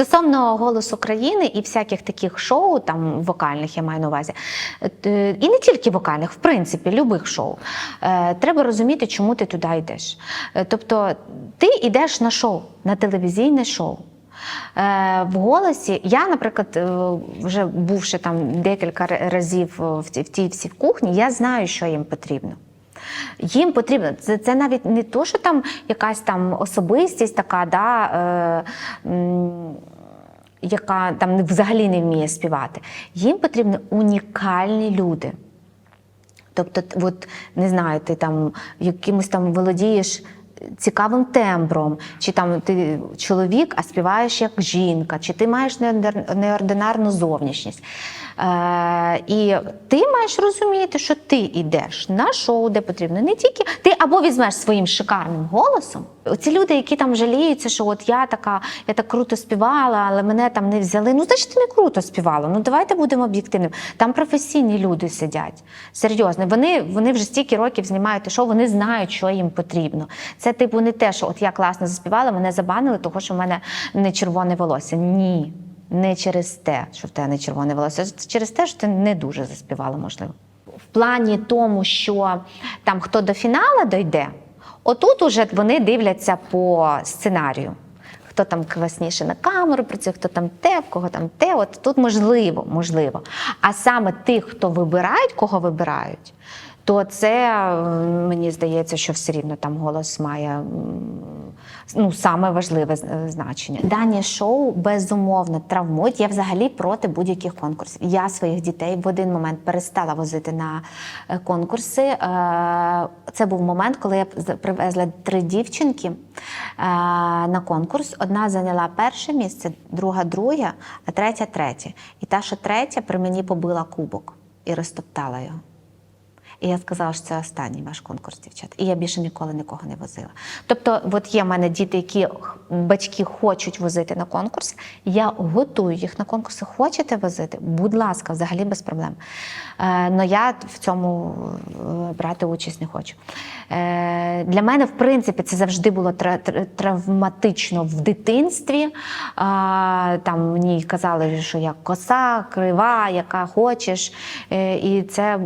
Стосовно голосу країни і всяких таких шоу, там вокальних я маю на увазі, е, і не тільки вокальних, в принципі, любих шоу, е, треба розуміти, чому ти туди йдеш. Е, Тобто ти йдеш на шоу, на телевізійне шоу. В голосі я, наприклад, вже бувши там декілька разів в тій всій кухні, я знаю, що їм потрібно. Їм потрібно це, це навіть не то, що там якась там особистість така, да, е, яка там взагалі не вміє співати. Їм потрібні унікальні люди. Тобто, от, не знаю, ти там якимось там володієш цікавим тембром, чи там ти чоловік, а співаєш як жінка, чи ти маєш неординарну зовнішність. Е, і ти маєш розуміти, що ти йдеш на шоу, де потрібно. Не тільки ти або візьмеш своїм шикарним голосом. Оці люди, які там жаліються, що от я така, я так круто співала, але мене там не взяли. Ну, значить, ти не круто співала. Ну давайте будемо об'єктивними. Там професійні люди сидять. Серйозно, вони, вони вже стільки років знімають шоу, вони знають, що їм потрібно. Це типу не те, що от я класно заспівала, мене забанили, тому що в мене не червоне волосся. Ні. Не через те, що в тебе не червоне волосся, а через те, що ти не дуже заспівала, можливо. В плані тому, що там хто до фіналу дойде, отут уже вони дивляться по сценарію. Хто там класніше на камеру працює, хто там те, в кого там те. От тут можливо, можливо. А саме тих, хто вибирають, кого вибирають, то це мені здається, що все рівно там голос має ну, саме важливе значення. Дані шоу безумовно травмують. Я взагалі проти будь-яких конкурсів. Я своїх дітей в один момент перестала возити на е, конкурси. Е, Це був момент, коли я привезла три дівчинки е, на конкурс. Одна зайняла перше місце, друга друге, а третя третє. І та, що третя, при мені побила кубок і розтоптала його. І я сказала, що це останній ваш конкурс, дівчат. І я більше ніколи нікого не возила. Тобто, от є в мене діти, які батьки хочуть возити на конкурс. Я готую їх на конкурси. Хочете возити? Будь ласка, взагалі без проблем. Але я в цьому е, брати участь не хочу. Е, Для мене, в принципі, це завжди було травматично в дитинстві. Там мені казали, що я коса, крива, яка хочеш. Е, І це.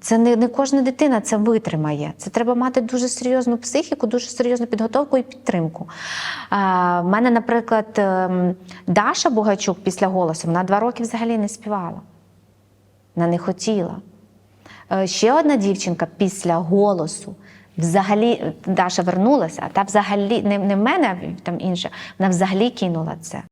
Це не, не кожна дитина це витримає. Це треба мати дуже серйозну психіку, дуже серйозну підготовку і підтримку. А, в мене, наприклад, ем, Даша Бугачук після голосу вона два роки взагалі не співала. Вона не хотіла. Е, Ще одна дівчинка після голосу. Взагалі, Даша вернулася, а та взагалі не, не в мене, а там інша, вона взагалі кинула це.